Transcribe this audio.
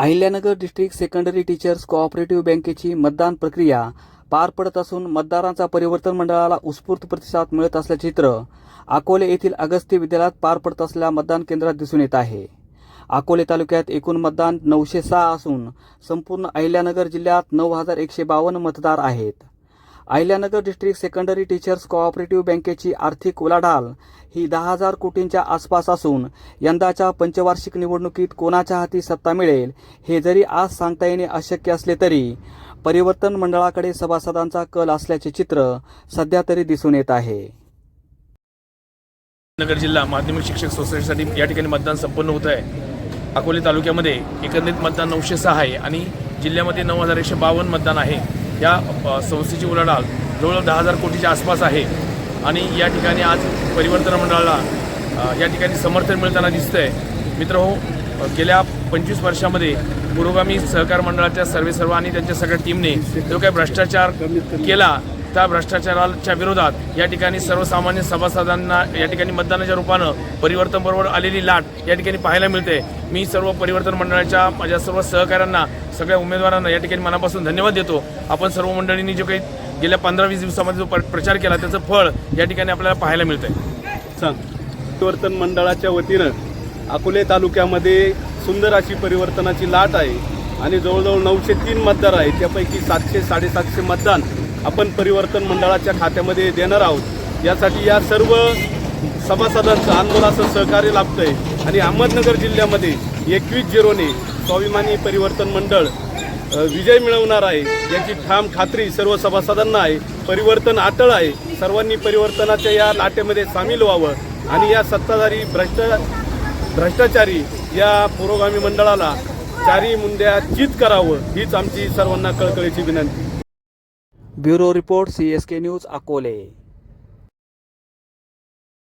Ahilyanagar district secondary teachers cooperative बँकेची मतदान प्रक्रिया पार पडत असून मतदारांचा परिवर्तन मंडळाला उत्स्फूर्त प्रतिसाद मिळत असल्याचे चित्र अकोले येथील अगस्ती विद्यालयात पार पडत असलेल्या मतदान केंद्रात दिसून येत आहे. अकोले तालुक्यात एकूण मतदान नऊशे सहा असून संपूर्ण अहिल्यानगर जिल्ह्यात नऊ हजार एकशे बावन्न मतदार आहेत. Ahilyanagar district secondary teachers cooperative बँकेची आर्थिक उलाढाल ही दहा हजार कोटींच्या आसपास असून यंदाच्या पंचवार्षिक निवडणुकीत कोणाच्या हाती सत्ता मिळेल हे जरी आज सांगता येणे अशक्य असले तरी परिवर्तन मंडळाकडे सभासदांचा कल असल्याचे चित्र सध्या तरी दिसून येत आहे. नगर जिल्हा माध्यमिक शिक्षक सोसायटीसाठी या ठिकाणी मतदान संपन्न होत आहे. अकोले तालुक्यामध्ये एकंदरीत मतदान नऊशे सहा आहे आणि जिल्ह्यामध्ये नऊ हजार एकशे बावन्न मतदान आहे. या संस्थेची उलाढाल जवळजवळ दहा हजार कोटीच्या आसपास आहे. आणि या ठिकाणी आज परिवर्तन मंडळाला या ठिकाणी समर्थन मिळताना दिसतंय. मित्र हो गेल्या पंचवीस वर्षामध्ये पुरोगामी सहकार मंडळाच्या सर्वे सर्व आणि त्यांच्या सगळ्या टीमने जो काही भ्रष्टाचार केला त्या भ्रष्टाचाराच्या विरोधात या ठिकाणी सर्वसामान्य सभासदांना या ठिकाणी मतदानाच्या रूपानं परिवर्तन बरोबर आलेली लाट या ठिकाणी पाहायला मिळते. मी सर्व परिवर्तन मंडळाच्या माझ्या सर्व सहकाऱ्यांना सगळ्या उमेदवारांना या ठिकाणी मनापासून धन्यवाद देतो. आपण सर्व मंडळींनी जे काही गेल्या पंधरा वीस दिवसामध्ये जो प्र- प्रचार केला त्याचं फळ या ठिकाणी आपल्याला पाहायला मिळतंय. सांग परिवर्तन मंडळाच्या वतीनं अकोले तालुक्यामध्ये सुंदर अशी परिवर्तनाची लाट आहे आणि जवळजवळ नऊशे तीन मतदार आहेत. त्यापैकी सातशे साडेसातशे मतदान आपण परिवर्तन मंडळाच्या खात्यामध्ये देणार आहोत. यासाठी या सर्व सभासदांचं आंदोलनाचं सहकार्य लाभतंय. आणि अहमदनगर जिल्ह्यामध्ये एकवीस झिरोने स्वाभिमानी परिवर्तन मंडळ विजय मिळवणार आहे. याची ठाम खात्री सर्व सभासदांना आहे. परिवर्तन अटळ आहे. सर्वांनी परिवर्तनाच्या या लाटेमध्ये सामील व्हावं. आणि या सत्ताधारी भ्रष्ट भ्रष्टाचारी या पुरोगामी मंडळाला चारी मुंड्या चित करावं हीच आमची सर्वांना कळकळीची विनंती. Bureau report C S K news Akole.